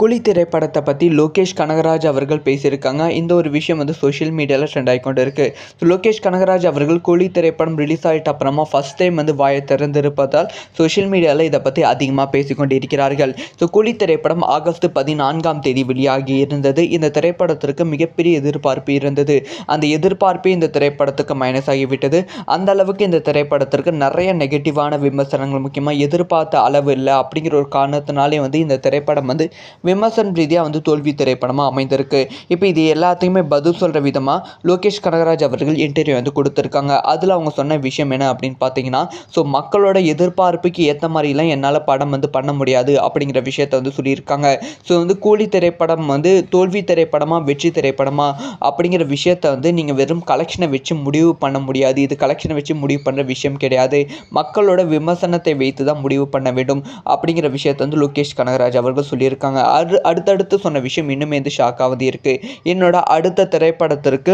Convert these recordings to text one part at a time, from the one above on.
குழி திரைப்படத்தை பற்றி லோகேஷ் கனகராஜ் அவர்கள் பேசியிருக்காங்க. இந்த ஒரு விஷயம் வந்து சோஷியல் மீடியாவில் ட்ரெண்ட் ஆகிக்கொண்டு இருக்குது ஸோ லோகேஷ் கனகராஜ் அவர்கள் குழி திரைப்படம் ரிலீஸ் ஆகிட்ட அப்புறமா ஃபஸ்ட் டைம் வந்து வாயை திறந்திருப்பதால் சோஷியல் மீடியாவில் இதை பற்றி அதிகமாக பேசிக்கொண்டு இருக்கிறார்கள். ஸோ குழி திரைப்படம் ஆகஸ்ட் பதினான்காம் தேதி வெளியாகி இருந்தது. இந்த திரைப்படத்திற்கு மிகப்பெரிய எதிர்பார்ப்பு இருந்தது. அந்த எதிர்பார்ப்பே இந்த திரைப்படத்துக்கு மைனஸ் ஆகிவிட்டது அந்த அளவுக்கு இந்த திரைப்படத்திற்கு நிறைய நெகட்டிவான விமர்சனங்கள் முக்கியமாக எதிர்பார்த்த அளவு இல்லை அப்படிங்கிற ஒரு காரணத்தினாலே வந்து இந்த திரைப்படம் வந்து விமர்சன ரீதியாக வந்து தோல்வி திரைப்படமாக அமைந்திருக்கு. இப்போ இது எல்லாத்தையுமே பதில் சொல்கிற விதமாக லோகேஷ் கனகராஜ் அவர்கள் இன்டர்வியூ வந்து கொடுத்துருக்காங்க. அதில் அவங்க சொன்ன விஷயம் என்ன அப்படின்னு பார்த்தீங்கன்னா ஸோ மக்களோட எதிர்பார்ப்புக்கு ஏற்ற மாதிரிலாம் என்னால் படம் வந்து பண்ண முடியாது அப்படிங்கிற விஷயத்த வந்து சொல்லியிருக்காங்க. ஸோ வந்து கூலி திரைப்படம் வந்து தோல்வி திரைப்படமாக வெற்றி திரைப்படமா அப்படிங்கிற விஷயத்த வந்து நீங்கள் வெறும் கலெக்ஷனை வச்சு முடிவு பண்ண முடியாது. இது கலெக்ஷனை வச்சு முடிவு பண்ணுற விஷயம் கிடையாது. மக்களோட விமர்சனத்தை வைத்து தான் முடிவு பண்ண வேண்டும் அப்படிங்கிற விஷயத்த வந்து லோகேஷ் கனகராஜ் அவர்கள் சொல்லியிருக்காங்க. அது அடுத்தடுத்து சொன்ன விஷயம் இன்னுமே வந்து ஷாக்காவது இருக்குது என்னோட அடுத்த திரைப்படத்திற்கு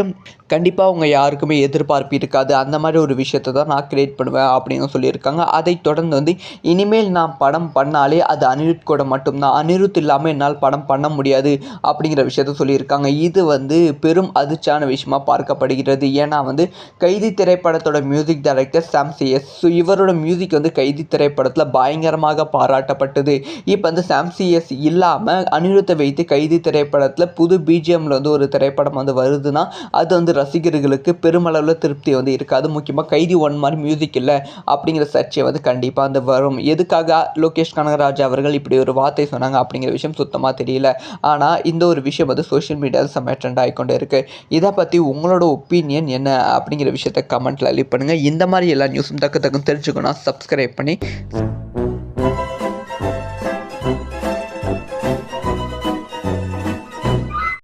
கண்டிப்பாக அவங்க யாருக்குமே எதிர்பார்ப்பு இருக்காது. அந்த மாதிரி ஒரு விஷயத்தை தான் நான் கிரியேட் பண்ணுவேன் அப்படின்னு சொல்லியிருக்காங்க. அதை தொடர்ந்து வந்து இனிமேல் நான் படம் பண்ணாலே அது அனிருத் கூட மட்டும்தான். அனிருத் இல்லாமல் என்னால் படம் பண்ண முடியாது அப்படிங்கிற விஷயத்த சொல்லியிருக்காங்க. இது வந்து பெரும் அதிர்ச்சியான விஷயமா பார்க்கப்படுகிறது. ஏன்னா வந்து கைதி திரைப்படத்தோட music director Sam C S இவரோட மியூசிக் வந்து கைதி திரைப்படத்தில் பயங்கரமாக பாராட்டப்பட்டது. இப்போ வந்து சாம் சிஎஸ் இல்லாமல் அனிருத்தை வைத்து கைதி திரைப்படத்தில் புது பிஜிஎம்மில் வந்து ஒரு திரைப்படம் வந்து வருதுன்னா அது வந்து ரசிகர்களுக்கு பெருமளவில் திருப்தி வந்து இருக்காது. முக்கியமாக கைதி ஒன் மாதிரி மியூசிக் இல்லை அப்படிங்கிற சர்ச்சை வந்து கண்டிப்பாக அந்த வரும். எதுக்காக லோகேஷ் கனகராஜ் அவர்கள் இப்படி ஒரு வார்த்தை சொன்னாங்க அப்படிங்கிற விஷயம் சுத்தமாக தெரியல. ஆனால் இந்த ஒரு விஷயம் வந்து சோஷியல் மீடியாவில் செம்ம ட்ரெண்ட் ஆகிக்கொண்டு இருக்குது இதை பற்றி உங்களோட ஒப்பீனியன் என்ன அப்படிங்கிற விஷயத்த கமெண்ட்டில் லீவ் பண்ணுங்கள் இந்த மாதிரி எல்லா நியூஸும் தக்க தக்கம் தெரிஞ்சுக்கணும் சப்ஸ்கிரைப் பண்ணி